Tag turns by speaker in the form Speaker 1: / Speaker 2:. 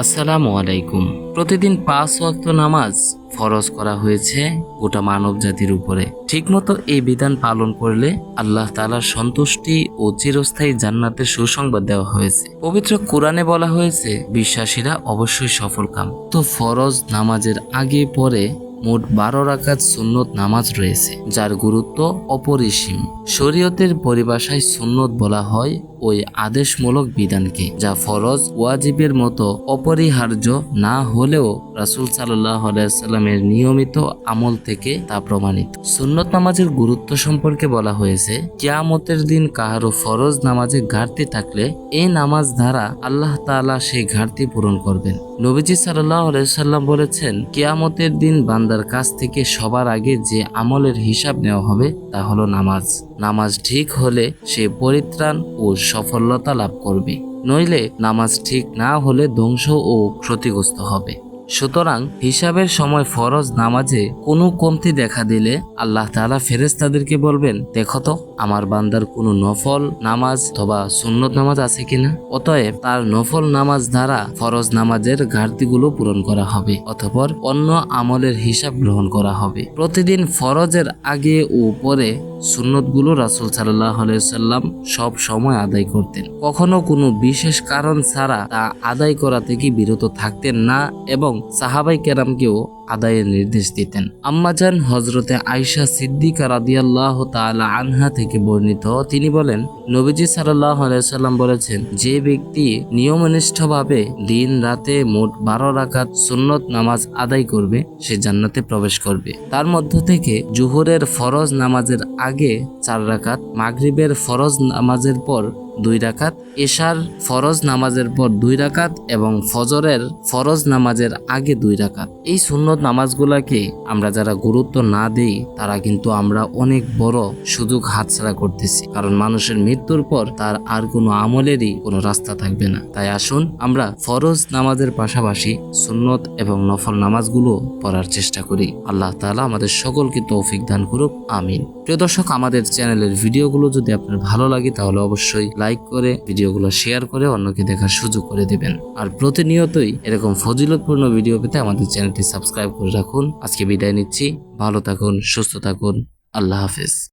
Speaker 1: আসসালামু আলাইকুম। প্রতিদিন পাঁচ ওয়াক্ত নামাজ ফরজ করা হয়েছে গোটা মানব জাতির উপরে। ঠিকমতো এই বিধান পালন করলে আল্লাহ তালার সন্তুষ্টি ও চিরস্থায়ী জান্নাতের সুসংবাদ দেওয়া হয়েছে। পবিত্র কোরআনে বলা হয়েছে, বিশ্বাসীরা অবশ্যই সফল কাম। তো ফরজ নামাজের আগে পরে মোট বারো রাকাত সুন্নত নামাজ রয়েছে, যার গুরুত্ব অপরিসীম। শরীয়তের পরিভাষায় সুন্নত বলা হয় ওই আদেশমূলক বিধানকে, যা ফরজ, ওয়াজিবের মতো অপরিহার্য না হলেও রাসূল সাল্লাহ সাল্লামের নিয়মিত আমল থেকে তা প্রমাণিত। সুন্নত নামাজের গুরুত্ব সম্পর্কে বলা হয়েছে, কিয়ামতের দিন কাহারও ফরজ নামাজে ঘাটতি থাকলে এই নামাজ দ্বারা আল্লাহ তাআলা সেই ঘাটতি পূরণ করবেন। নবীজি সাল্লাহ সাল্লাম বলেছেন, কিয়ামতের দিন বান্দার কাছ থেকে সবার আগে যে আমলের হিসাব নেওয়া হবে তা হলো নামাজ। নামাজ ঠিক হলে সে পরিত্রাণ ও সফলতা লাভ করবে। নইলে নামাজ ঠিক না হলে ধ্বংস ও ক্ষতিগ্রস্ত হবে। সুতরাং হিসাবের সময় ফরজ নামাজে কোনো কমতি দেখা দিলে আল্লাহ তাআলা ফেরেশতাদেরকে বলবেন, দেখো তো, আমার বান্দার কোনো নফল নামাজ অথবা সুন্নত নামাজ আছে কিনা? অতএব তার নফল নামাজ দ্বারা ফরজ নামাজের ঘাটতিগুলো পূরণ করা হবে অথপর অন্য আমলের হিসাব গ্রহণ করা হবে। প্রতিদিন ফরজের আগে ও পরে সুন্নতগুলো রাসূল সাল্লাহ সাল্লাম সব সময় আদায় করতেন। কখনো কোনো বিশেষ কারণ ছাড়া তা আদায় করা থেকে বিরত থাকতেন না এবং সাহাবাই কেরামকেও আদায়ের নির্দেশ দিতেন। আম্মাজান হজরতে আয়সা সিদ্দিকা রাদিয়াল্লাহ তাআলা আনহা থেকে বর্ণিত, তিনি বলেন, নবীজি সাল্লাহ সাল্লাম বলেছেন, যে ব্যক্তি নিয়মনিষ্ঠভাবে দিন রাতে মোট বারো রাকাত সুন্নত নামাজ আদায় করবে, সে জান্নাতে প্রবেশ করবে। তার মধ্য থেকে জুহরের ফরজ নামাজের আগে চার রাকাত, মাগরিবের ফরজ নামাজের পর দুই রাকাত, এশার ফরজ নামাজের পর দুই রাকাত এবং ফজরের ফরজ নামাজের আগে দুই রাকাত। এই সুন্নত নামাজগুলাকে আমরা যারা গুরুত্ব না দেই, তারা কিন্তু আমরা অনেক বড় সুযোগ হাতছাড়া করতেছি। কারণ মানুষের মৃত্যুর পর তার আর কোনো আমলেরই কোনো রাস্তা থাকবে না। তাই আসুন আমরা ফরজ নামাজের পাশাপাশি সুন্নত এবং নফল নামাজগুলো পড়ার চেষ্টা করি। আল্লাহ তাআলা আমাদের সকলকে তৌফিক দান করুক, আমিন। প্রিয় দর্শক, আমাদের চ্যানেলের ভিডিওগুলো যদি আপনার ভালো লাগে, তাহলে অবশ্যই লাইক করে, ভিডিওগুলো শেয়ার করে অন্যকে দেখার সুযোগ করে দেবেন। আর প্রতিনিয়তই এরকম ফজিলতপূর্ণ ভিডিও পেতে আমাদের চ্যানেলটি সাবস্ক্রাইব করে রাখুন। আজকে বিদায় নিচ্ছি। ভালো থাকুন, সুস্থ থাকুন। আল্লাহ হাফেজ।